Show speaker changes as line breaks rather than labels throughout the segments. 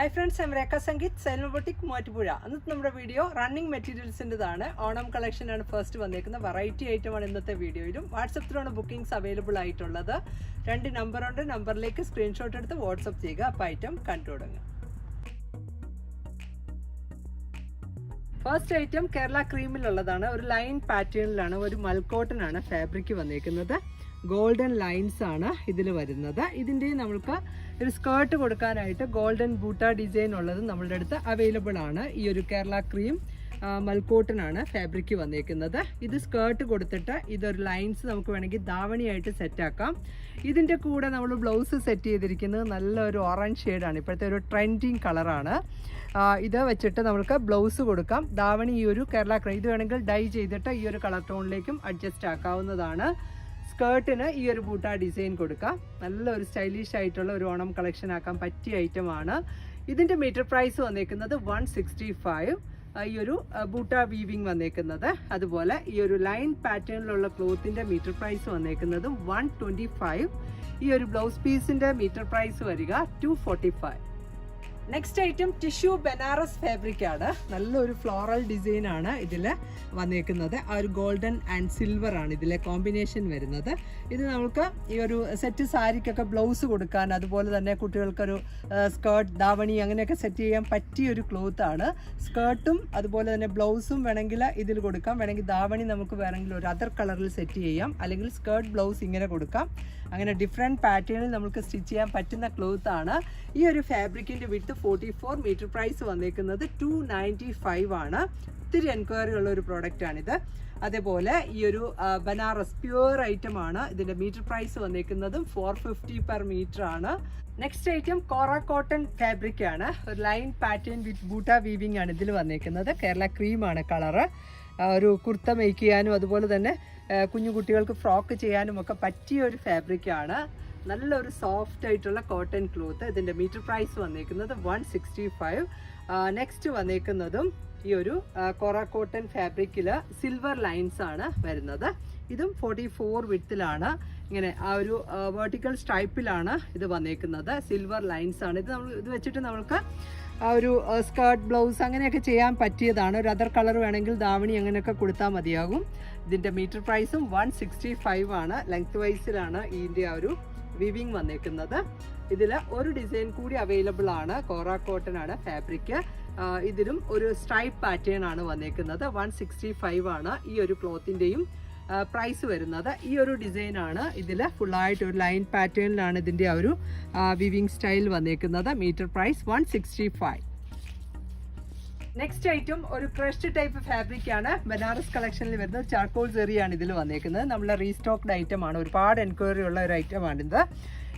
Hi friends M Rekha Sangeeth സെൽമബോട്ടിക് Muvattupuzha അന്ന് നമ്മുടെ video running മെറ്റീരിയൽസിന്റെതാണ് Onam കളക്ഷനാണ് ഫസ്റ്റ് വന്നേക്കുന്നത്. വെറൈറ്റി ഐറ്റമാണ് ഇന്നത്തെ വീഡിയോയിലും വാട്സപ്പിലാണ് ബുക്കിംഗ്സ് അവൈലബിൾ ആയിട്ടുള്ളത്. രണ്ട് നമ്പറുണ്ട് നമ്പറിലേക്ക് സ്ക്രീൻഷോട്ട് എടുത്ത് വാട്സപ്പ് ചെയ്യുക. അപ്പോൾ ഐറ്റം കണ്ടു തുടങ്ങുക ഫസ്റ്റ് ഐറ്റം കേരള ക്രീമിലുള്ളതാണ് ഒരു ലൈൻ പാറ്റേണിലാണ് ഒരു മൽക്കോട്ടനാണ് ഫാബ്രിക് വന്നേക്കുന്നത്. ഗോൾഡൻ ലൈൻസ് ആണ് ഇതിൽ വരുന്നത്. ഇതിന്റെ നമ്മൾക്ക് ഒരു സ്കേർട്ട് കൊടുക്കാനായിട്ട് ഗോൾഡൻ ബൂട്ട ഡിസൈൻ ഉള്ളത് നമ്മളുടെ അടുത്ത് അവൈലബിൾ ആണ്. ഈ ഒരു കേരള ക്രീം മൽക്കോട്ടനാണ് ഫാബ്രിക് വന്നേക്കുന്നത്. ഇത് സ്കേർട്ട് കൊടുത്തിട്ട് ഇതൊരു ലൈൻസ് നമുക്ക് വേണമെങ്കിൽ ധാവണിയായിട്ട് സെറ്റാക്കാം ഇതിന്റെ കൂടെ നമ്മൾ ബ്ലൗസ് സെറ്റ് ചെയ്തിരിക്കുന്നത് നല്ലൊരു ഓറഞ്ച് ഷെയ്ഡാണ് ഇപ്പോഴത്തെ ഒരു ട്രെൻഡിങ് കളറാണ് ഇത് വെച്ചിട്ട് നമുക്ക് ബ്ലൗസ് കൊടുക്കാം. ദാവണി ഈ ഒരു കേരള ക്രീം ഇത് വേണമെങ്കിൽ ഡൈ ചെയ്തിട്ട് ഈ ഒരു കളർ ടോണിലേക്കും അഡ്ജസ്റ്റ് ആക്കാവുന്നതാണ്. സ്കേർട്ടിന് ഈ ഒരു ബൂട്ട ഡിസൈൻ കൊടുക്കാം. നല്ലൊരു സ്റ്റൈലിഷ് ആയിട്ടുള്ള ഒരു ഓണം കളക്ഷൻ ആക്കാൻ പറ്റിയ ഐറ്റമാണ് ഇതിന്റെ മീറ്റർ പ്രൈസ് വന്നേക്കുന്നത് വൺ സിക്സ്റ്റി ഫൈവ് ഈ ഒരു ബൂട്ട വീവിങ് വന്നേക്കുന്നത്. അതുപോലെ ഈ ഒരു ലൈൻ പാറ്റേണിലുള്ള ക്ലോത്തിന്റെ മീറ്റർ പ്രൈസ് വന്നേക്കുന്നതും വൺ ട്വന്റി ഫൈവ് ഈ ഒരു ബ്ലൗസ് പീസിന്റെ മീറ്റർ പ്രൈസ് വരിക two forty five next item tissue Banaras fabric ആണ്. നല്ലൊരു ഫ്ലോറൽ ഡിസൈൻ ആണ് ഇതിൽ വന്നേക്കുന്നത്. ആ ഒരു ഗോൾഡൻ ആൻഡ് സിൽവർ ആണ് ഇതിലെ കോമ്പിനേഷൻ വരുന്നത്. ഇത് നമുക്ക് ഈ ഒരു സെറ്റ് സാരിക്കൊക്കെ ബ്ലൗസ് കൊടുക്കാൻ അതുപോലെ തന്നെ കുട്ടികൾക്കൊരു സ്കേർട്ട് ദാവണി അങ്ങനെയൊക്കെ സെറ്റ് ചെയ്യാൻ പറ്റിയ ഒരു ക്ലോത്ത് ആണ് സ്കേർട്ടും അതുപോലെ തന്നെ ബ്ലൗസും വേണമെങ്കിൽ ഇതിൽ കൊടുക്കാം. വേണമെങ്കിൽ ദാവണി നമുക്ക് വേണമെങ്കിൽ ഒരു അതർ കളറിൽ സെറ്റ് ചെയ്യാം. അല്ലെങ്കിൽ സ്കേർട്ട് ബ്ലൗസ് ഇങ്ങനെ കൊടുക്കാം. അങ്ങനെ ഡിഫറെന്റ് പാറ്റേണിൽ നമുക്ക് സ്റ്റിച്ച് ചെയ്യാൻ പറ്റുന്ന ക്ലോത്ത് ആണ്. ഈ ഒരു ഫാബ്രിക്കിന്റെ വിട്ട് ഫോർട്ടി ഫോർ മീറ്റർ പ്രൈസ് വന്നേക്കുന്നത് ടു നയന്റി ഫൈവ് ആണ്. ഒത്തിരി എൻക്വയറി ഉള്ള ഒരു പ്രോഡക്റ്റ് ആണിത്. അതേപോലെ ഈ ഒരു ബനാറസ് പ്യുവർ ഐറ്റം ആണ്. ഇതിന്റെ മീറ്റർ പ്രൈസ് വന്നേക്കുന്നതും ഫോർ ഫിഫ്റ്റി പെർ മീറ്റർ ആണ്. Next item kora cotton fabric ആണ്. ഒരു line pattern with buta weaving ആണ് ഇതിൽ വന്നേക്കുന്നത്. കേരള ക്രീം ആണ് കളറ് ഒരു കുർത്ത മേക്ക് ചെയ്യാനും അതുപോലെ തന്നെ കുഞ്ഞു കുട്ടികൾക്ക് ഫ്രോക്ക് ചെയ്യാനും ഒക്കെ പറ്റിയ ഒരു ഫാബ്രിക് ആണ്. നല്ലൊരു സോഫ്റ്റ് ആയിട്ടുള്ള കോട്ടൺ ക്ലോത്ത് ഇതിന്റെ മീറ്റർ പ്രൈസ് വന്നേക്കുന്നത് വൺ സിക്സ്റ്റി ഫൈവ് നെക്സ്റ്റ് വന്നേക്കുന്നതും ഈ ഒരു കൊറ കോട്ടൺ ഫാബ്രിക്കിൽ സിൽവർ ലൈൻസ് ആണ് വരുന്നത്. ഇതും ഫോർട്ടി ഫോർ വിത്തിലാണ് ഇങ്ങനെ ആ ഒരു വേർട്ടിക്കൽ സ്ട്രൈപ്പിലാണ് ഇത് വന്നേക്കുന്നത്. സിൽവർ ലൈൻസ് ആണ്. ഇത് നമ്മൾ ഇത് വെച്ചിട്ട് നമ്മൾക്ക് ആ ഒരു സ്കേർട്ട് ബ്ലൗസ് അങ്ങനെയൊക്കെ ചെയ്യാൻ പറ്റിയതാണ്. ഒരു അതർ കളർ വേണമെങ്കിൽ ദാവണി അങ്ങനെയൊക്കെ കൊടുത്താൽ മതിയാകും. ഇതിന്റെ മീറ്റർ പ്രൈസും വൺ സിക്സ്റ്റി ഫൈവ് ആണ് ലെങ്ത് വൈസിലാണ് ഇതിന്റെ ആ ഒരു വിവിങ് വന്നേക്കുന്നത്. ഇതിൽ ഒരു ഡിസൈൻ കൂടി അവൈലബിൾ ആണ്. കോറാ കോട്ടൺ ആണ് ഫാബ്രിക് ഇതിലും ഒരു സ്ട്രൈപ്പ് പാറ്റേൺ ആണ് വന്നേക്കുന്നത്. വൺ സിക്സ്റ്റി ഫൈവ് ആണ് ഈ ഒരു ക്ലോത്തിന്റെയും പ്രൈസ് വരുന്നത്. ഈ ഒരു ഡിസൈനാണ് ഇതിൽ ഫുള്ളായിട്ട് ഒരു ലൈൻ പാറ്റേണിലാണ് ഇതിന്റെ ആ ഒരു വിവിങ് സ്റ്റൈൽ വന്നേക്കുന്നത്. Metre price one sixty five next item ഒരു ക്രഷ്ഡ് ടൈപ്പ് ഫാബ്രിക് ആണ്. ബനാറസ് കളക്ഷനിൽ വരുന്ന ചാർക്കോൾ സെറിയാണ് ഇതിൽ വന്നേക്കുന്നത്. നമ്മളെ റീസ്റ്റോക്ഡ് ഐറ്റം ആണ്. ഒരുപാട് എൻക്വയറി ഉള്ള ഒരു ഐറ്റം ആണിത്.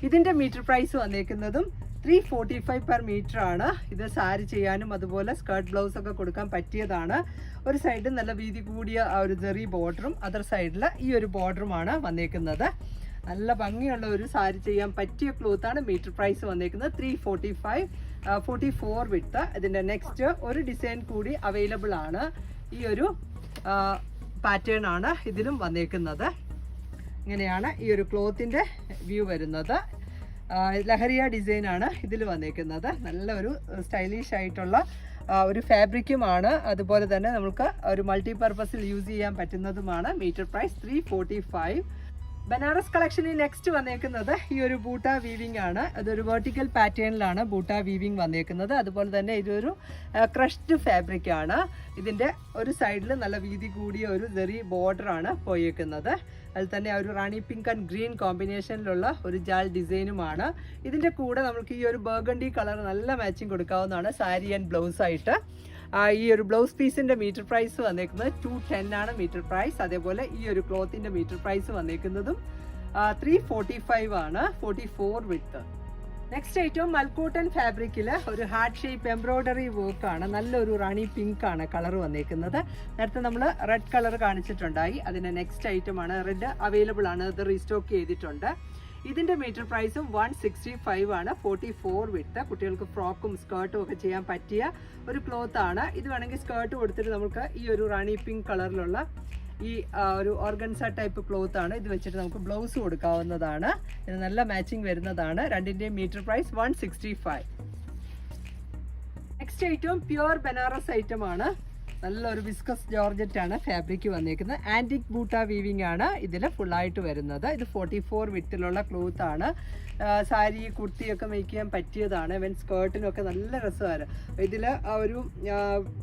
ഇതിന്റെ metre price വന്നേക്കുന്നതും three forty five per metre ആണ്. ഇത് സാരി ചെയ്യാനും അതുപോലെ സ്കേർട്ട് ബ്ലൗസ് ഒക്കെ കൊടുക്കാൻ പറ്റിയതാണ്. ഒരു സൈഡിൽ നല്ല വീതി കൂടിയ ആ ഒരു ജെറി ബോർഡറും അതർ സൈഡിൽ ഈ ഒരു ബോർഡറുമാണ് വന്നേക്കുന്നത്. നല്ല ഭംഗിയുള്ള ഒരു സാരി ചെയ്യാൻ പറ്റിയ ക്ലോത്താണ് മീറ്റർ പ്രൈസ് വന്നേക്കുന്നത്. Three forty five forty four വിട്ട് ഇതിന്റെ നെക്സ്റ്റ് ഒരു ഡിസൈൻ കൂടി അവൈലബിൾ ആണ്. ഈ ഒരു പാറ്റേൺ ആണ് ഇതിലും വന്നേക്കുന്നത്. ഇങ്ങനെയാണ് ഈ ഒരു ക്ലോത്തിന്റെ വ്യൂ വരുന്നത്. ലഹരിയ ഡിസൈൻ ആണ് ഇതിൽ വന്നേക്കുന്നത്. നല്ല ഒരു സ്റ്റൈലിഷ് ആയിട്ടുള്ള ഒരു ഫാബ്രിക്കുമാണ് അതുപോലെ തന്നെ നമുക്ക് ഒരു മൾട്ടി പർപ്പസിൽ യൂസ് ചെയ്യാൻ പറ്റുന്നതുമാണ്. Metre price three forty five Banaras കളക്ഷനിൽ next വന്നേക്കുന്നത് ഈ ഒരു ബൂട്ട വീവിംഗ് ആണ്. അതൊരു വെർട്ടിക്കൽ പാറ്റേണിലാണ് ബൂട്ട വീവിംഗ് വന്നേക്കുന്നത്. അതുപോലെ തന്നെ ഇതൊരു ക്രഷ്ഡ് ഫാബ്രിക് ആണ്. ഇതിന്റെ ഒരു സൈഡിൽ നല്ല വീതി കൂടിയ ഒരു ചെറിയ ബോർഡർ ആണ് പോയേക്കുന്നത്. അതിൽ തന്നെ ഒരു റാണി പിങ്ക് ആൻഡ് ഗ്രീൻ കോമ്പിനേഷനിലുള്ള ഒരു ജാൽ ഡിസൈനുമാണ് ഇതിന്റെ കൂടെ നമുക്ക് ഈ ഒരു ബർഗണ്ടി കളർ നല്ല മാച്ചിങ് കൊടുക്കാവുന്നതാണ് സാരി ആൻഡ് ബ്ലൗസ് ആയിട്ട്. ആ, ഈ ഒരു ബ്ലൗസ് പീസിന്റെ മീറ്റർ പ്രൈസ് വന്നേക്കുന്നത് ടു ടെൻ ആണ് മീറ്റർ പ്രൈസ്. അതേപോലെ ഈ ഒരു ക്ലോത്തിന്റെ മീറ്റർ പ്രൈസ് വന്നേക്കുന്നതും ത്രീ ഫോർട്ടി ഫൈവ് ആണ്. ഫോർട്ടി ഫോർ വിത്ത് നെക്സ്റ്റ് ഐറ്റം മൽക്കോട്ടൻ ഫാബ്രിക്കിൽ ഒരു ഹാർട്ട് ഷേപ്പ് എംബ്രോയ്ഡറി വർക്ക് ആണ്. നല്ലൊരു റാണി പിങ്ക് ആണ് കളർ വന്നേക്കുന്നത്. നേരത്തെ നമ്മൾ റെഡ് കളർ കാണിച്ചിട്ടുണ്ടായി. അതിന്റെ നെക്സ്റ്റ് ഐറ്റം ആണ്. റെഡ് അവൈലബിൾ ആണ്. അത് റീസ്റ്റോക്ക് ചെയ്തിട്ടുണ്ട്. ഇതിന്റെ മീറ്റർ പ്രൈസും വൺ സിക്സ്റ്റി ഫൈവ് ആണ്. ഫോർട്ടി ഫോർ വിട്ട് കുട്ടികൾക്ക് ഫ്രോക്കും സ്കേർട്ടും ഒക്കെ ചെയ്യാൻ പറ്റിയ ഒരു ക്ലോത്ത് ആണ്. ഇത് വേണമെങ്കിൽ സ്കേർട്ട് കൊടുത്തിട്ട് നമുക്ക് ഈ ഒരു റാണി പിങ്ക് കളറിലുള്ള ഈ ഒരു ഓർഗൻസ ടൈപ്പ് ക്ലോത്ത് ആണ്. ഇത് വെച്ചിട്ട് നമുക്ക് ബ്ലൗസ് കൊടുക്കാവുന്നതാണ്. ഇത് നല്ല മാച്ചിങ് വരുന്നതാണ്. രണ്ടിന്റെയും metre price one sixty five next item pure Banaras item ആണ്. നല്ലൊരു ബിസ്കസ് ജോർജറ്റ് ആണ് ഫാബ്രിക് വന്നിരിക്കുന്നത് ആന്റിക് ബൂട്ട വീവിംഗ് ആണ് ഇതിൽ ഫുള്ളായിട്ട് വരുന്നത്. ഇത് ഫോർട്ടി ഫോർ വിട്ടിലുള്ള ക്ലോത്ത് ആണ് സാരി കുർത്തിയൊക്കെ മേക്ക് ചെയ്യാൻ പറ്റിയതാണ്. ഇവൻ സ്കേർട്ടിനൊക്കെ നല്ല രസമാണ്. ഇതിൽ ഒരു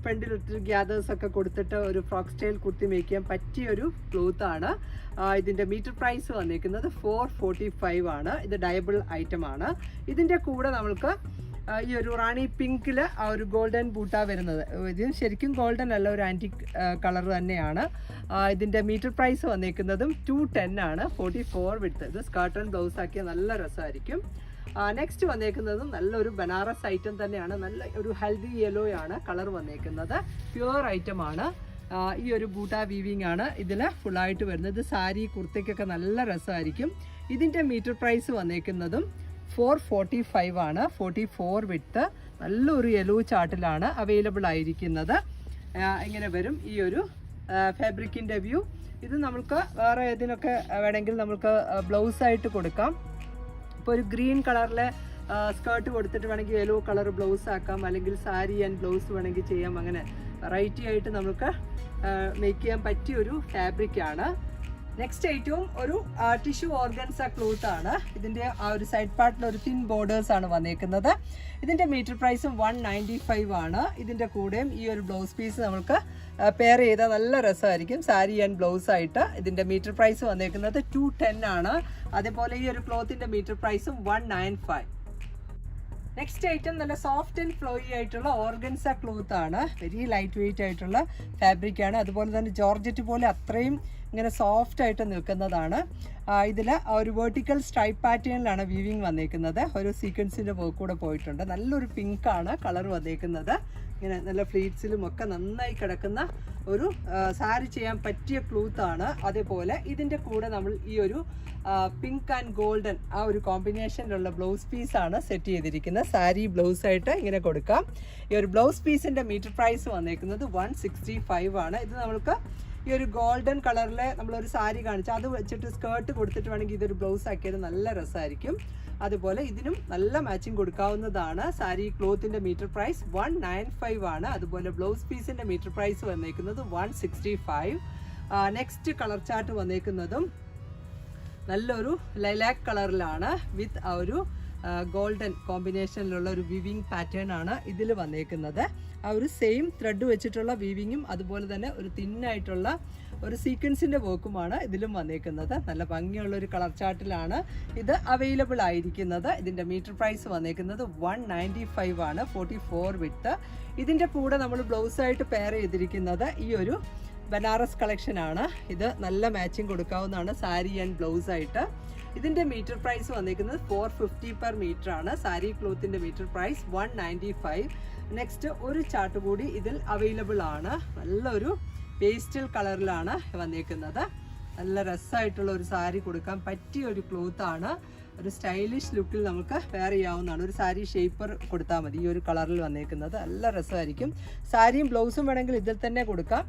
ഫ്രണ്ടിൽ ഒത്തിരി ഗ്യാദേഴ്സ് കൊടുത്തിട്ട് ഒരു ഫ്രോക്ക് സ്റ്റൈൽ കുർത്തി മേക്ക് ചെയ്യാൻ പറ്റിയ ഒരു ക്ലോത്ത് ആണ്. ഇതിന്റെ മീറ്റർ പ്രൈസ് വന്നിരിക്കുന്നത് ഫോർ ഫോർട്ടി ഫൈവ് ആണ്. ഇത് ഡയബിൾ ഐറ്റം ആണ്. ഇതിന്റെ കൂടെ നമ്മൾക്ക് ഈ ഒരു റാണി പിങ്കിൽ ആ ഒരു ഗോൾഡൻ ബൂട്ടാ വരുന്നത്. ഇത് ശരിക്കും ഗോൾഡൻ അല്ല ഒരു ആന്റിക് കളർ തന്നെയാണ്. ഇതിന്റെ മീറ്റർ പ്രൈസ് വന്നേക്കുന്നതും ടു ടെൻ ആണ്. ഫോർട്ടി ഫോർ വിട്ട് ഇത് സ്കേർട്ട് ആൻഡ് ബ്ലൗസ് ആക്കിയ നല്ല രസമായിരിക്കും. നെക്സ്റ്റ് വന്നേക്കുന്നതും നല്ലൊരു ബനാറസ് ഐറ്റം തന്നെയാണ്. നല്ല ഒരു ഹെൽത്തി യെല്ലോ ആണ് കളർ വന്നേക്കുന്നത്. പ്യുവർ ഐറ്റം ആണ്. ഈ ഒരു ബൂട്ടാ വീവിങ് ആണ് ഇതിൽ ഫുള്ളായിട്ട് വരുന്നത്. സാരി കുർത്തയ്ക്കൊക്കെ നല്ല രസമായിരിക്കും. ഇതിന്റെ മീറ്റർ പ്രൈസ് വന്നേക്കുന്നതും ഫോർ ഫോർട്ടി ഫൈവ് ആണ്. ഫോർട്ടി ഫോർ വിട്ട് നല്ലൊരു യെലോ ചാർട്ടിലാണ് അവൈലബിൾ ആയിരിക്കുന്നത്. ഇങ്ങനെ വരും ഈ ഒരു ഫാബ്രിക്കിന്റെ വ്യൂ ഇത് നമുക്ക് വേറെ ഏതിനൊക്കെ വേണമെങ്കിൽ നമുക്ക് ബ്ലൗസ് ആയിട്ട് കൊടുക്കാം. ഇപ്പോൾ ഒരു ഗ്രീൻ കളറിലെ സ്കേർട്ട് കൊടുത്തിട്ട് വേണമെങ്കിൽ യെല്ലോ കളർ ബ്ലൗസ് ആക്കാം. അല്ലെങ്കിൽ സാരി ആൻഡ് ബ്ലൗസ് വേണമെങ്കിൽ ചെയ്യാം. അങ്ങനെ വെറൈറ്റി ആയിട്ട് നമുക്ക് മേക്ക് ചെയ്യാൻ പറ്റിയ ഒരു ഫാബ്രിക് ആണ്. നെക്സ്റ്റ് ഏറ്റവും ഒരു ടിഷ്യൂ ഓർഗൻസ ക്ലോത്ത് ആണ്. ഇതിന്റെ ആ ഒരു സൈഡ് പാർട്ടിൽ ഒരു തിൻ ബോർഡേഴ്സ് ആണ് വന്നേക്കുന്നത്. ഇതിന്റെ മീറ്റർ പ്രൈസും വൺ നയന്റി ഫൈവ് ആണ്. ഇതിന്റെ കൂടെയും ഈ ഒരു ബ്ലൗസ് പീസ് നമുക്ക് പെയർ ചെയ്താൽ നല്ല രസമായിരിക്കും. സാരി ആൻഡ് ബ്ലൗസ് ആയിട്ട് ഇതിന്റെ മീറ്റർ പ്രൈസ് വന്നേക്കുന്നത് ടു ടെൻ ആണ്. അതേപോലെ ഈ ഒരു ക്ലോത്തിന്റെ മീറ്റർ പ്രൈസും one nine five next item നല്ല സോഫ്റ്റ് ആൻഡ് ഫ്ലോയി ആയിട്ടുള്ള ഓർഗൻസ ക്ലോത്ത് ആണ്. വെരി ലൈറ്റ് വെയിറ്റ് ആയിട്ടുള്ള ഫാബ്രിക് ആണ്. അതുപോലെ തന്നെ ജോർജറ്റ് പോലെ അത്രയും ഇങ്ങനെ സോഫ്റ്റ് ആയിട്ട് നിൽക്കുന്നതാണ്. ഇതിൽ ഒരു വെർട്ടിക്കൽ സ്ട്രൈപ്പ് പാറ്റേണിലാണ് വീവിങ് വന്നേക്കുന്നത്. ഒരു സീക്വൻസിന്റെ വർക്ക് കൂടെ പോയിട്ടുണ്ട്. നല്ലൊരു പിങ്ക് ആണ് കളർ വന്നേക്കുന്നത്. ഇങ്ങനെ നല്ല ഫ്ലീറ്റ്സിലും ഒക്കെ നന്നായി കിടക്കുന്ന ഒരു സാരി ചെയ്യാൻ പറ്റിയ ക്ലൂത്ത് ആണ്. അതേപോലെ ഇതിന്റെ കൂടെ നമ്മൾ ഈ ഒരു പിങ്ക് ആൻഡ് ഗോൾഡൻ ആ ഒരു കോമ്പിനേഷനിലുള്ള ബ്ലൗസ് പീസാണ് സെറ്റ് ചെയ്തിരിക്കുന്നത്. സാരി ബ്ലൗസ് ആയിട്ട് ഇങ്ങനെ കൊടുക്കാം. ഈ ഒരു ബ്ലൗസ് പീസിന്റെ മീറ്റർ പ്രൈസ് വന്നേക്കുന്നത് വൺ ആണ്. ഇത് നമുക്ക് ഈ ഒരു ഗോൾഡൻ കളറിലെ നമ്മളൊരു സാരി കാണിച്ചു അത് വെച്ചിട്ട് സ്കേർട്ട് കൊടുത്തിട്ട് വേണമെങ്കിൽ ഇതൊരു ബ്ലൗസ് ആക്കിയത് നല്ല രസമായിരിക്കും. അതുപോലെ ഇതിനും നല്ല മാച്ചിങ് കൊടുക്കാവുന്നതാണ്. Sari ക്ലോത്തിന്റെ metre price one nine five ആണ്. അതുപോലെ ബ്ലൗസ് പീസിന്റെ മീറ്റർ പ്രൈസ് വന്നേക്കുന്നത് one sixty five. Next colour chart വന്നേക്കുന്നതും നല്ലൊരു ലൈലാക്ക് കളറിലാണ് വിത്ത് ആ ഒരു ഗോൾഡൻ കോമ്പിനേഷനിലുള്ള ഒരു വിവിങ് പാറ്റേൺ ആണ് ഇതിൽ വന്നേക്കുന്നത്. ആ ഒരു സെയിം ത്രെഡ് വെച്ചിട്ടുള്ള വീവിങ്ങും അതുപോലെ തന്നെ ഒരു തിന്നായിട്ടുള്ള ഒരു സീക്വൻസിന്റെ വർക്കുമാണ് ഇതിലും വന്നേക്കുന്നത്. നല്ല ഭംഗിയുള്ള ഒരു കളർ ചാർട്ടിലാണ് ഇത് അവൈലബിൾ ആയിരിക്കുന്നത്. ഇതിന്റെ മീറ്റർ പ്രൈസ് വന്നേക്കുന്നത് വൺ നയന്റി ഫൈവ് ആണ് ഫോർട്ടി ഫോർ വിട്ട് ഇതിന്റെ കൂടെ നമ്മൾ ബ്ലൗസായിട്ട് പെയർ ചെയ്തിരിക്കുന്നത് ഈ ഒരു ബനാറസ് കളക്ഷൻ ആണ്. ഇത് നല്ല മാച്ചിങ് കൊടുക്കാവുന്നതാണ് സാരി ആൻഡ് ബ്ലൗസ് ആയിട്ട്. ഇതിന്റെ മീറ്റർ പ്രൈസ് വന്നിരിക്കുന്നത് ഫോർ ഫിഫ്റ്റി പെർ മീറ്റർ ആണ്. Sari ക്ലോത്തിന്റെ metre price one ninety five next ഒരു ചാർട്ട് കൂടി ഇതിൽ അവൈലബിൾ ആണ്. നല്ലൊരു പേസ്റ്റൽ കളറിലാണ് വന്നേക്കുന്നത്. നല്ല രസമായിട്ടുള്ള ഒരു സാരി കൊടുക്കാൻ പറ്റിയ ഒരു ക്ലോത്ത് ആണ്. ഒരു സ്റ്റൈലിഷ് ലുക്കിൽ നമുക്ക് വെയർ ചെയ്യാവുന്നതാണ്. ഒരു സാരി ഷേപ്പർ കൊടുത്താൽ മതി. ഈ ഒരു കളറിൽ വന്നേക്കുന്നത്. നല്ല രസമായിരിക്കും. സാരിയും ബ്ലൗസും വേണമെങ്കിൽ ഇതിൽ തന്നെ കൊടുക്കാം.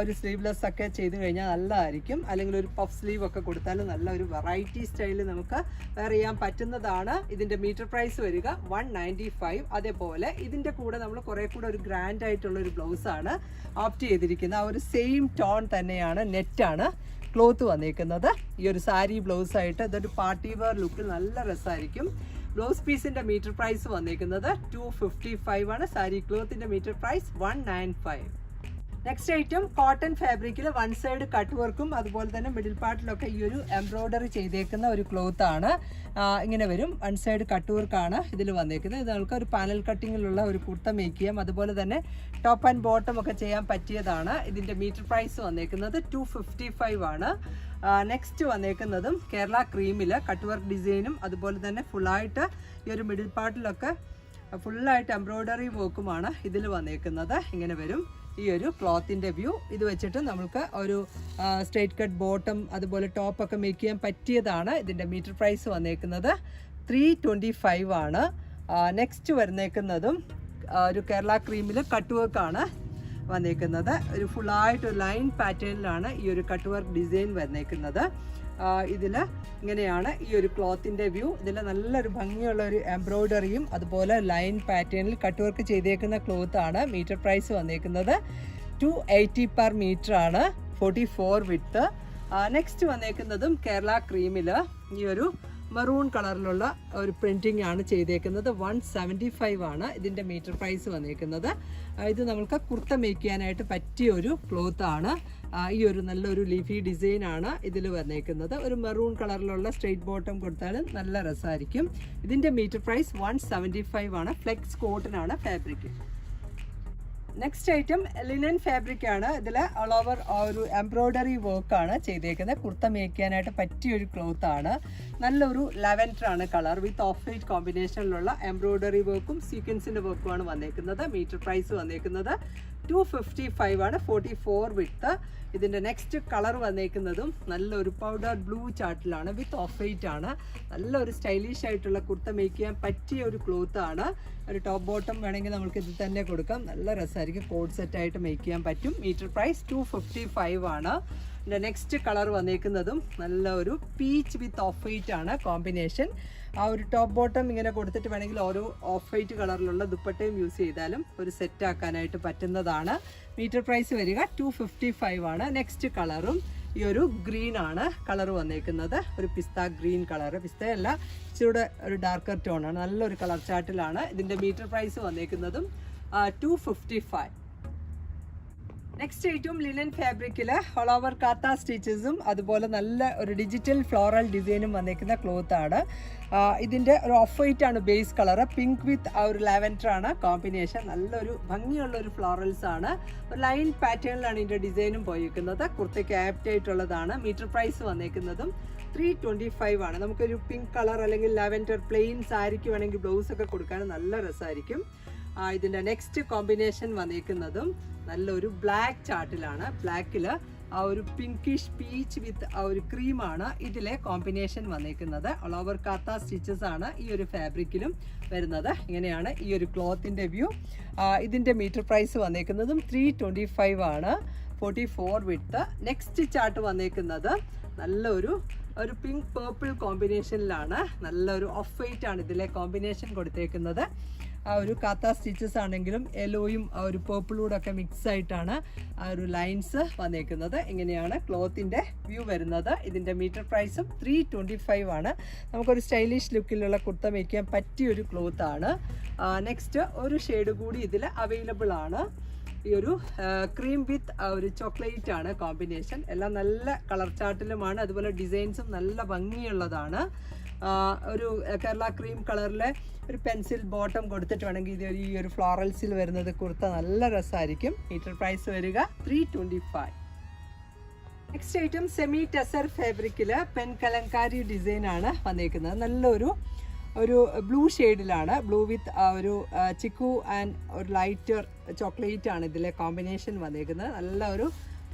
ഒരു സ്ലീവ്ലെസ് ഒക്കെ ചെയ്ത് കഴിഞ്ഞാൽ നല്ലതായിരിക്കും. അല്ലെങ്കിൽ ഒരു പഫ് സ്ലീവ് ഒക്കെ കൊടുത്താൽ നല്ല ഒരു വെറൈറ്റി സ്റ്റൈലിൽ നമുക്ക് വെയർ ചെയ്യാൻ പറ്റുന്നതാണ്. ഇതിന്റെ മീറ്റർ പ്രൈസ് വരിക വൺ നയന്റി ഫൈവ് അതേപോലെ ഇതിന്റെ കൂടെ നമ്മൾ കുറേ കൂടെ ഒരു ഗ്രാൻഡ് ആയിട്ടുള്ള ഒരു ബ്ലൗസാണ് ഓപ്റ്റ് ചെയ്തിരിക്കുന്നത്. ആ ഒരു സെയിം ടോൺ തന്നെയാണ് നെറ്റാണ് ക്ലോത്ത് വന്നേക്കുന്നത്. ഈ ഒരു സാരി ബ്ലൗസ് ആയിട്ട് ഇതൊരു പാർട്ടി വെയർ ലുക്കിൽ നല്ല രസമായിരിക്കും ബ്ലൗസ് പീസിന്റെ മീറ്റർ പ്രൈസ് വന്നേക്കുന്നത് ടു ഫിഫ്റ്റി ഫൈവ് ആണ്. Sari ക്ലോത്തിന്റെ metre price one nine five next item cotton ഫാബ്രിക്കിൽ വൺ സൈഡ് കട്ട് വർക്കും അതുപോലെ തന്നെ മിഡിൽ പാർട്ടിലൊക്കെ ഈ ഒരു എംബ്രോയ്ഡറി ചെയ്തേക്കുന്ന ഒരു ക്ലോത്ത് ആണ്. ഇങ്ങനെ വരും. വൺ സൈഡ് കട്ട് വർക്കാണ് ഇതിൽ വന്നേക്കുന്നത്. ഇത് നമുക്ക് ഒരു പാനൽ കട്ടിങ്ങിലുള്ള ഒരു കുർത്ത മേക്ക് ചെയ്യാം. അതുപോലെ തന്നെ ടോപ്പ് ആൻഡ് ബോട്ടം ഒക്കെ ചെയ്യാൻ പറ്റിയതാണ്. ഇതിന്റെ മീറ്റർ പ്രൈസ് വന്നേക്കുന്നത് ടു ആണ്. നെക്സ്റ്റ് വന്നേക്കുന്നതും കേരള ക്രീമിൽ കട്ട് വർക്ക് ഡിസൈനും അതുപോലെ തന്നെ ഫുള്ളായിട്ട് ഈ ഒരു മിഡിൽ പാർട്ടിലൊക്കെ ഫുള്ളായിട്ട് എംബ്രോയ്ഡറി വർക്കുമാണ് ഇതിൽ വന്നേക്കുന്നത്. ഇങ്ങനെ വരും. ഈ ഒരു ക്ലോത്തിന്റെ വ്യൂ. ഇത് വെച്ചിട്ട് നമുക്ക് ഒരു സ്ട്രേറ്റ് കട്ട് ബോട്ടം അതുപോലെ ടോപ്പൊക്കെ മേക്ക് ചെയ്യാൻ പറ്റിയതാണ് ഇതിന്റെ മീറ്റർ പ്രൈസ് വന്നേക്കുന്നത്. ത്രീ ട്വന്റി ഫൈവ് ആണ് നെക്സ്റ്റ് വരുന്നേക്കുന്നതും ഒരു കേരള ക്രീമിൽ കട്ട് വർക്കാണ് വന്നേക്കുന്നത്. ഒരു ഫുള്ളായിട്ട് ലൈൻ പാറ്റേണിലാണ് ഈ ഒരു കട്ട് വർക്ക് ഡിസൈൻ വന്നേക്കുന്നത്. ഇതിൽ ഇങ്ങനെയാണ് ഈ ഒരു ക്ലോത്തിന്റെ വ്യൂ. ഇതിൽ നല്ലൊരു ഭംഗിയുള്ള ഒരു എംബ്രോയ്ഡറിയും അതുപോലെ ലൈൻ പാറ്റേണിൽ കട്ട് വർക്ക് ചെയ്തേക്കുന്ന ക്ലോത്താണ് മീറ്റർ പ്രൈസ് വന്നേക്കുന്നത്. ടു എയ്റ്റി പെർ മീറ്റർ ആണ് ഫോർട്ടി ഫോർ വിത്ത് നെക്സ്റ്റ് വന്നേക്കുന്നതും കേരള ക്രീമിൽ ഈ ഒരു മറൂൺ കളറിലുള്ള ഒരു പ്രിന്റിംഗ് ആണ് ചെയ്തേക്കുന്നത്. വൺ സെവന്റി ഫൈവ് ആണ് ഇതിന്റെ മീറ്റർ പ്രൈസ് വന്നേക്കുന്നത്. ഇത് നമുക്ക് കുർത്ത മേക്ക് ചെയ്യാനായിട്ട് പറ്റിയ ഒരു ക്ലോത്ത് ആണ്. ഈ ഒരു നല്ലൊരു ലീഫി ഡിസൈൻ ആണ് ഇതിൽ വന്നേക്കുന്നത്. ഒരു മെറൂൺ കളറിലുള്ള സ്ട്രെയിറ്റ് ബോട്ടം കൊടുത്താൽ നല്ല രസമായിരിക്കും. ഇതിന്റെ metre price one seventy five ആണ് flex കോട്ടനാണ് fabric next item linen fabric ആണ്. ഇതിൽ ഓൾ ഓവർ ഒരു എംബ്രോയ്ഡറി വർക്കാണ് ചെയ്തേക്കുന്നത്. കുർത്ത മേക്കാനായിട്ട് പറ്റിയൊരു ക്ലോത്ത് ആണ്. നല്ലൊരു ലെവൻഡർ ആണ് കളർ വിത്ത് ഓഫ് വൈറ്റ് കോമ്പിനേഷനിലുള്ള എംബ്രോയ്ഡറി വർക്കും സീക്വൻസിന്റെ വർക്കുമാണ് വന്നേക്കുന്നത്. മീറ്റർ പ്രൈസ് വന്നേക്കുന്നത് ടു ഫിഫ്റ്റി ഫൈവ് ആണ് ഫോർട്ടി ഫോർ വിത്ത് ഇതിന്റെ നെക്സ്റ്റ് കളർ വന്നേക്കുന്നതും നല്ലൊരു പൗഡർ ബ്ലൂ ചാർട്ടിലാണ് വിത്ത് ഓഫ് വൈറ്റ് ആണ്. നല്ലൊരു സ്റ്റൈലിഷ് ആയിട്ടുള്ള കുർത്ത മേക്ക് ചെയ്യാൻ പറ്റിയ ഒരു ക്ലോത്ത് ആണ്. ഒരു ടോപ്പ് ബോട്ടം വേണമെങ്കിൽ നമുക്ക് ഇത് തന്നെ കൊടുക്കാം. നല്ല രസമായിരിക്കും കോഡ് സെറ്റ് ആയിട്ട് മേക്ക് ചെയ്യാൻ പറ്റും. Metre price two fifty five ആണ് നെക്സ്റ്റ് കളർ വന്നേക്കുന്നതും നല്ല ഒരു പീച്ച് വിത്ത് ഓഫ് വൈറ്റ് ആണ്. കോമ്പിനേഷൻ ആ ഒരു ടോപ്പ് ബോട്ടം ഇങ്ങനെ കൊടുത്തിട്ട് വേണമെങ്കിൽ ഓരോ ഓഫ് വൈറ്റ് കളറിലുള്ള ദുപ്പട്ടയും യൂസ് ചെയ്താലും ഒരു സെറ്റ് ആക്കാനായിട്ട് പറ്റുന്നതാണ്. മീറ്റർ പ്രൈസ് വരിക ടു ഫിഫ്റ്റി ഫൈവ് ആണ്. നെക്സ്റ്റ് കളറും ഈ ഒരു ഗ്രീൻ ആണ്. കളർ വന്നേക്കുന്നത്. ഒരു പിസ്ത ഗ്രീൻ കളർ പിസ്തയല്ല ഇച്ചിരൂടെ ഒരു ഡാർക്കർ ടോൺ ആണ്. നല്ലൊരു കളർ ചാർട്ടിലാണ് ഇതിന്റെ metre price വന്നേക്കുന്നതും two fifty five next item linen ഫാബ്രിക്കിൽ ഓൾ ഓവർ കാത്ത സ്റ്റിച്ചസും അതുപോലെ നല്ല ഒരു ഡിജിറ്റൽ ഫ്ലോറൽ ഡിസൈനും വന്നേക്കുന്ന ക്ലോത്ത് ആണ്. ഇതിന്റെ ഒരു ഓഫ് വൈറ്റ് ആണ് ബേസ് കളർ പിങ്ക് വിത്ത് ആ ഒരു ലാവൻഡർ ആണ്. കോമ്പിനേഷൻ നല്ലൊരു ഭംഗിയുള്ള ഒരു ഫ്ലോറൽസ് ആണ്. ഒരു ലൈൻ പാറ്റേണിലാണ് ഇതിന്റെ ഡിസൈനും പോയിരിക്കുന്നത് കുർത്തയ്ക്ക് ആപ്റ്റ് ആയിട്ടുള്ളതാണ്. മീറ്റർ പ്രൈസ് വന്നേക്കുന്നതും ത്രീ ട്വന്റി ഫൈവ് ആണ്. നമുക്കൊരു പിങ്ക് കളർ അല്ലെങ്കിൽ ലാവൻഡർ പ്ലെയിൻ സാരിക്ക് വേണമെങ്കിൽ ബ്ലൗസ് ഒക്കെ കൊടുക്കാൻ നല്ല രസമായിരിക്കും ഇതിന്റെ നെക്സ്റ്റ് കോമ്പിനേഷൻ വന്നേക്കുന്നതും നല്ലൊരു ബ്ലാക്ക് ചാർട്ടിലാണ് ബ്ലാക്കിൽ ആ ഒരു പിങ്കിഷ് പീച്ച് വിത്ത് ആ ഒരു ക്രീമാണ് ഇതിലെ കോമ്പിനേഷൻ വന്നേക്കുന്നത്. ഓൾ ഓവർ കാത്ത സ്റ്റിച്ചസ് ആണ് ഈ ഒരു ഫാബ്രിക്കിലും വരുന്നത്. ഇങ്ങനെയാണ് ഈ ഒരു ക്ലോത്തിന്റെ വ്യൂ ഇതിന്റെ മീറ്റർ പ്രൈസ് വന്നേക്കുന്നതും ത്രീ ട്വന്റി ഫൈവ് ആണ്. Forty four with next chart വന്നേക്കുന്നത് നല്ലൊരു ഒരു പിങ്ക് പേർപ്പിൾ കോമ്പിനേഷനിലാണ് നല്ലൊരു ഓഫ് വൈറ്റ് ആണ് ഇതിലെ കോമ്പിനേഷൻ കൊടുത്തേക്കുന്നത്. ആ ഒരു കാത്ത സ്റ്റിച്ചസ് ആണെങ്കിലും യെല്ലോയും ആ ഒരു പേർപ്പിളൂടെ ഒക്കെ മിക്സ് ആയിട്ടാണ് ആ ഒരു ലൈൻസ് വന്നേക്കുന്നത്. ഇങ്ങനെയാണ് ക്ലോത്തിന്റെ വ്യൂ വരുന്നത്. ഇതിന്റെ മീറ്റർ പ്രൈസും ത്രീ ട്വന്റി ഫൈവ് ആണ്. നമുക്കൊരു സ്റ്റൈലിഷ് ലുക്കിലുള്ള കുർത്ത മേക്കാൻ പറ്റിയ ഒരു ക്ലോത്ത് ആണ് നെക്സ്റ്റ് ഒരു ഷെയ്ഡ് കൂടി ഇതിൽ അവൈലബിൾ ആണ്. ഈ ഒരു ക്രീം വിത്ത് ഒരു ചോക്ലേറ്റ് ആണ് കോമ്പിനേഷൻ എല്ലാം നല്ല കളർ ചാർട്ടിലുമാണ് അതുപോലെ ഡിസൈൻസും നല്ല ഭംഗിയുള്ളതാണ്. ഒരു കേരള ക്രീം കളറിലെ ഒരു പെൻസിൽ ബോട്ടം കൊടുത്തിട്ട് വേണമെങ്കിൽ ഇത് ഈ ഒരു ഫ്ലോറൽസിൽ വരുന്നത് കുർത്ത നല്ല രസമായിരിക്കും. മീറ്റർ പ്രൈസ് വരിക three twenty five next item semi tussar ഫാബ്രിക്കിൽ പെൻ കലങ്കാരി ഡിസൈനാണ് വന്നേക്കുന്നത്. നല്ലൊരു ഒരു ബ്ലൂ ഷെയ്ഡിലാണ് ബ്ലൂ വിത്ത് ഒരു ചിക്കു ആൻഡ് ഒരു ലൈറ്റർ ചോക്ലേറ്റ് ആണ് ഇതിലെ കോമ്പിനേഷൻ വന്നേക്കുന്നത്. നല്ല ഒരു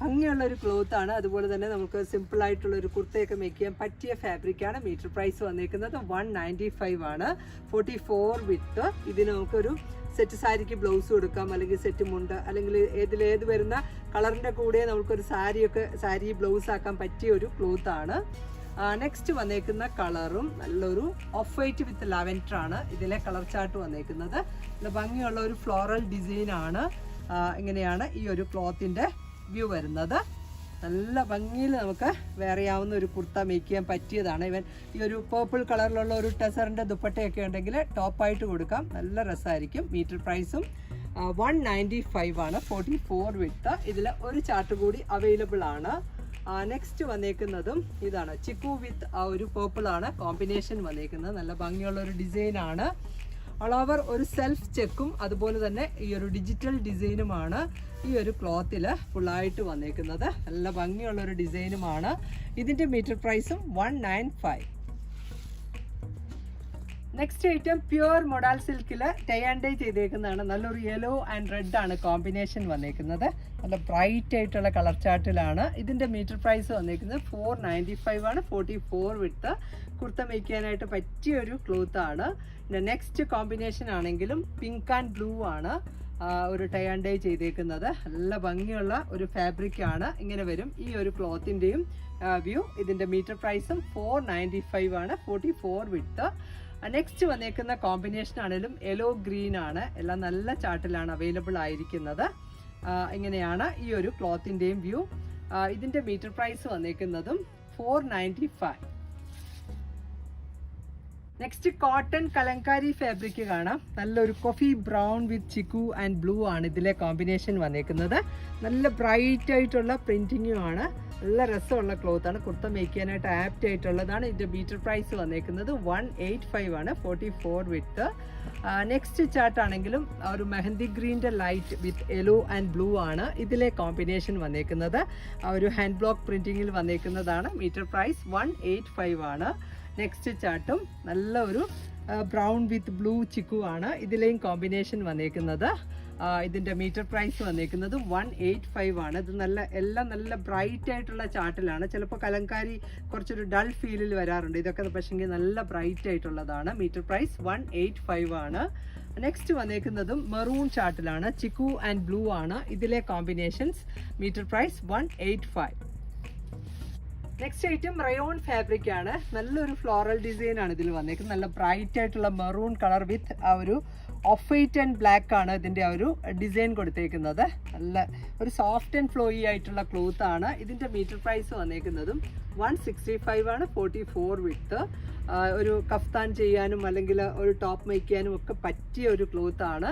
ഭംഗിയുള്ള ഒരു ക്ലോത്ത് ആണ്. അതുപോലെ തന്നെ നമുക്ക് സിമ്പിൾ ആയിട്ടുള്ള ഒരു കുർത്തയൊക്കെ മേക്ക് ചെയ്യാൻ പറ്റിയ ഫാബ്രിക്കാണ് മീറ്റർ പ്രൈസ് വന്നിരിക്കുന്നത് വൺ നയന്റി ഫൈവ് ആണ്. ഫോർട്ടി ഫോർ വിത്ത് ഇതിന് നമുക്കൊരു സെറ്റ് സാരിക്ക് ബ്ലൗസ് കൊടുക്കാം. അല്ലെങ്കിൽ സെറ്റ് മുണ്ട്. അല്ലെങ്കിൽ ഏതിലേത് വരുന്ന കളറിന്റെ കൂടെ നമുക്കൊരു സാരിയൊക്കെ സാരി ബ്ലൗസ് ആക്കാൻ പറ്റിയ ഒരു ക്ലോത്ത് ആണ്. നെക്സ്റ്റ് വന്നേക്കുന്ന കളറും നല്ലൊരു ഓഫ് വൈറ്റ് വിത്ത് ലാവൻഡർ ആണ്. ഇതിലെ കളർ ചാർട്ട് വന്നേക്കുന്നത്. നല്ല ഭംഗിയുള്ള ഒരു ഫ്ലോറൽ ഡിസൈൻ ആണ്. ഇങ്ങനെയാണ് ഈ ഒരു ക്ലോത്തിന്റെ വ്യൂ വരുന്നത്. നല്ല ഭംഗിയിൽ നമുക്ക് വേറെയാവുന്ന ഒരു കുർത്ത മേക്ക് ചെയ്യാൻ പറ്റിയതാണ്. ഇവൻ ഈ ഒരു പേർപ്പിൾ കളറിലുള്ള ഒരു ടെസറിന്റെ ദുപ്പട്ടയൊക്കെ ഉണ്ടെങ്കിൽ ടോപ്പായിട്ട് കൊടുക്കാം. നല്ല രസമായിരിക്കും. മീറ്റർ പ്രൈസും വൺ നയന്റി ഫൈവ് ആണ്. ഫോർട്ടി ഫോർ വിത്ത് ഇതിൽ ഒരു ചാർട്ട് കൂടി അവൈലബിൾ ആണ്. നെക്സ്റ്റ് വന്നേക്കുന്നതും ഇതാണ്. ചിക്കു വിത്ത് ആ ഒരു പേർപ്പിളാണ് കോമ്പിനേഷൻ വന്നേക്കുന്നത്. നല്ല ഭംഗിയുള്ള ഒരു ഡിസൈൻ ആണ്. ഓവർ ഒരു സെൽഫ് ചെക്കും അതുപോലെ തന്നെ ഈ ഒരു ഡിജിറ്റൽ ഡിസൈനുമാണ് ഈ ഒരു ക്ലോത്തിൽ ഫുള്ളായിട്ട് വന്നേക്കുന്നത്. നല്ല ഭംഗിയുള്ള ഒരു ഡിസൈനുമാണ് ഇതിന്റെ മീറ്റർ പ്രൈസും one nine five next item pure modal സിൽക്കിൽ ടൈ ആൻഡ് ഡൈ ചെയ്തേക്കുന്നതാണ്. നല്ലൊരു യെല്ലോ ആൻഡ് റെഡ് ആണ് കോമ്പിനേഷൻ വന്നേക്കുന്നത്. നല്ല ബ്രൈറ്റ് ആയിട്ടുള്ള കളർ ചാർട്ടിലാണ് ഇതിന്റെ മീറ്റർ പ്രൈസ് വന്നിരിക്കുന്നത് ഫോർ നയന്റി ഫൈവ് ആണ്. ഫോർട്ടി ഫോർ വിട്ട് കുർത്ത മേക്കാനായിട്ട് പറ്റിയ ഒരു ക്ലോത്ത് ആണ്. നെക്സ്റ്റ് കോമ്പിനേഷൻ ആണെങ്കിലും പിങ്ക് ആൻഡ് ബ്ലൂ ആണ് ഒരു ടൈ ആൻഡ് ഡൈ ചെയ്തേക്കുന്നത്. നല്ല ഭംഗിയുള്ള ഒരു ഫാബ്രിക് ആണ്. ഇങ്ങനെ വരും ഈ ഒരു ക്ലോത്തിന്റെയും വ്യൂ ഇതിന്റെ മീറ്റർ പ്രൈസും ഫോർ നയന്റി ഫൈവ് ആണ്. ഫോർട്ടി ഫോർ വിട്ട് നെക്സ്റ്റ് വന്നേക്കുന്ന കോമ്പിനേഷൻ ആണെങ്കിലും യെല്ലോ ഗ്രീൻ ആണ്. എല്ലാം നല്ല ചാർട്ടിലാണ് അവൈലബിൾ ആയിരിക്കുന്നത്. ഇങ്ങനെയാണ് ഈ ഒരു ക്ലോത്തിന്റെയും വ്യൂ. ഇതിന്റെ metre price വന്നേക്കുന്നതും four ninety five next cotton kalamkari fabric കാണാം. നല്ലൊരു coffee brown with chikoo and blue ആണ് ഇതിലെ കോമ്പിനേഷൻ വന്നേക്കുന്നത്. നല്ല ബ്രൈറ്റ് ആയിട്ടുള്ള പ്രിന്റിങ്ങും ആണ്. നല്ല രസമുള്ള ക്ലോത്ത് ആണ്. കുർത്ത മേക്ക് ചെയ്യാനായിട്ട് ആപ്റ്റ് ആയിട്ടുള്ളതാണ്. ഇതിന്റെ മീറ്റർ പ്രൈസ് വന്നേക്കുന്നത് വൺ എയ്റ്റ് ഫൈവ് ആണ്. ഫോർട്ടി ഫോർ വിത്ത് നെക്സ്റ്റ് ചാർട്ടാണെങ്കിലും ഒരു mehndi ഗ്രീന്റെ light with yellow and blue ആണ് ഇതിലെ കോമ്പിനേഷൻ വന്നേക്കുന്നത്. ഒരു ഹാൻഡ് ബ്ലോക്ക് പ്രിന്റിങ്ങിൽ വന്നേക്കുന്നതാണ്. Metre price one eight five ആണ്. നെക്സ്റ്റ് ചാർട്ടും നല്ല ഒരു ബ്രൗൺ വിത്ത് ബ്ലൂ ചിക്കു ആണ് ഇതിലെയും കോമ്പിനേഷൻ വന്നേക്കുന്നത്. ആ, ഇതിന്റെ മീറ്റർ പ്രൈസ് വന്നേക്കുന്നത് വൺ എയ്റ്റ് ഫൈവ് ആണ്. ഇത് നല്ല എല്ലാം നല്ല ബ്രൈറ്റ് ആയിട്ടുള്ള ചാട്ടിലാണ് ചിലപ്പോൾ കലങ്കാരി കുറച്ചൊരു ഡൾ ഫീലിൽ വരാറുണ്ട്. ഇതൊക്കെ പക്ഷേ നല്ല ബ്രൈറ്റ് ആയിട്ടുള്ളതാണ്. Metre price one eight five ആണ്. നെക്സ്റ്റ് വന്നേക്കുന്നതും മെറൂൺ ചാട്ടിലാണ് ചിക്കു ആൻഡ് ബ്ലൂ ആണ് ഇതിലെ combinations metre price one eight five. Next item rayon fabric ആണ്. നല്ലൊരു ഫ്ലോറൽ ഡിസൈൻ ആണ് ഇതിൽ വന്നേക്കുന്നത്. നല്ല ബ്രൈറ്റ് ആയിട്ടുള്ള മെറൂൺ കളർ വിത്ത് ആ ഒരു ഓഫ് വൈറ്റ് ആൻഡ് ബ്ലാക്ക് ആണ് ഇതിന്റെ ആ ഒരു ഡിസൈൻ കൊടുത്തേക്കുന്നത്. നല്ല ഒരു സോഫ്റ്റ് ആൻഡ് ഫ്ലോയി ആയിട്ടുള്ള ക്ലോത്ത് ആണ് ഇതിന്റെ മീറ്റർ പ്രൈസ് വന്നേക്കുന്നതും. വൺ സിക്സ്റ്റി ഫൈവ് ആണ് ഫോർട്ടി ഫോർ വിത്ത് ഒരു കഫ്താൻ ചെയ്യാനും അല്ലെങ്കിൽ ഒരു ടോപ്പ് മേക്ക് ചെയ്യാനും ഒക്കെ പറ്റിയ ഒരു ക്ലോത്ത് ആണ്.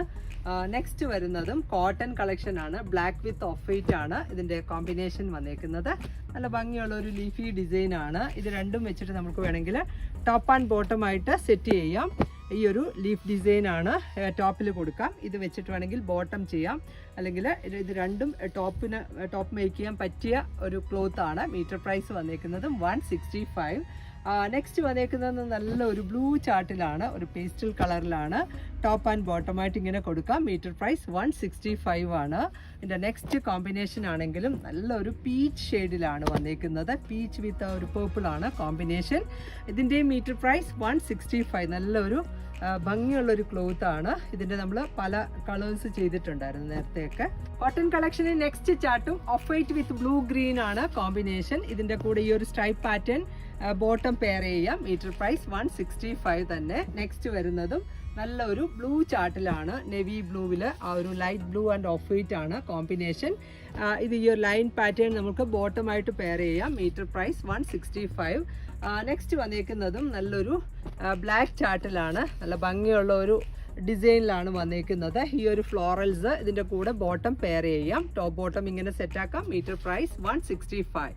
നെക്സ്റ്റ് വരുന്നതും കോട്ടൺ കളക്ഷൻ ആണ്. ബ്ലാക്ക് വിത്ത് ഓഫ് വൈറ്റ് ആണ് ഇതിന്റെ കോമ്പിനേഷൻ വന്നേക്കുന്നത്. നല്ല ഭംഗിയുള്ള ഒരു ലീഫി ഡിസൈൻ ആണ്. ഇത് രണ്ടും വെച്ചിട്ട് നമുക്ക് വേണമെങ്കിൽ ടോപ്പ് ആൻഡ് ബോട്ടം ആയിട്ട് സെറ്റ് ചെയ്യാം. ഈ ഒരു ലീഫ് ഡിസൈനാണ് ടോപ്പിൽ കൊടുക്കാം. ഇത് വെച്ചിട്ട് വേണമെങ്കിൽ ബോട്ടം ചെയ്യാം. അല്ലെങ്കിൽ ഇത് രണ്ടും ടോപ്പിന് ടോപ്പ് മേക്ക് ചെയ്യാൻ പറ്റിയ ഒരു ക്ലോത്താണ് മീറ്റർ പ്രൈസ് വന്നേക്കുന്നത് വൺ സിക്സ്റ്റി ഫൈവ് നെക്സ്റ്റ് വന്നേക്കുന്നത് നല്ല ഒരു ബ്ലൂ ചാർട്ടിലാണ് ഒരു പേസ്റ്റൽ കളറിലാണ് ടോപ്പ് ആൻഡ് ബോട്ടമായിട്ട് ഇങ്ങനെ കൊടുക്കാം. Metre price one sixty five ആണ്. ഇതിന്റെ നെക്സ്റ്റ് കോമ്പിനേഷൻ ആണെങ്കിലും നല്ലൊരു പീച്ച് ഷെയ്ഡിലാണ് വന്നേക്കുന്നത്. പീച്ച് വിത്ത് ഒരു പേർപ്പിളാണ് combination ഇതിന്റെയും metre price one sixty five നല്ലൊരു ഭംഗിയുള്ളൊരു ക്ലോത്ത് ആണ്. ഇതിന്റെ നമ്മൾ പല കളേഴ്സ് ചെയ്തിട്ടുണ്ടായിരുന്നു നേരത്തെയൊക്കെ. കോട്ടൺ കളക്ഷനിൽ next ചാർട്ടും off white with blue green ആണ് കോമ്പിനേഷൻ ഇതിന്റെ കൂടെ ഈ ഒരു സ്ട്രൈപ്പ് പാറ്റേൺ ബോട്ടം പെയർ ചെയ്യാം. Metre price one sixty five തന്നെ. നെക്സ്റ്റ് വരുന്നതും നല്ല ഒരു ബ്ലൂ ചാർട്ടിലാണ് നെവി ബ്ലൂവിൽ ആ ഒരു light blue and off white ആണ് കോമ്പിനേഷൻ ഇത് ഈ ഒരു ലൈൻ പാറ്റേൺ നമുക്ക് ബോട്ടമായിട്ട് പെയർ ചെയ്യാം. Metre price one sixty five next വന്നേക്കുന്നതും നല്ലൊരു ബ്ലാക്ക് ചാർട്ടിലാണ് നല്ല ഭംഗിയുള്ള ഒരു ഡിസൈനിലാണ് വന്നേക്കുന്നത്. ഈ ഒരു ഫ്ലോറൽസ് ഇതിന്റെ കൂടെ ബോട്ടം പെയർ ചെയ്യാം. ടോപ്പ് ബോട്ടം ഇങ്ങനെ സെറ്റാക്കാം metre price one sixty five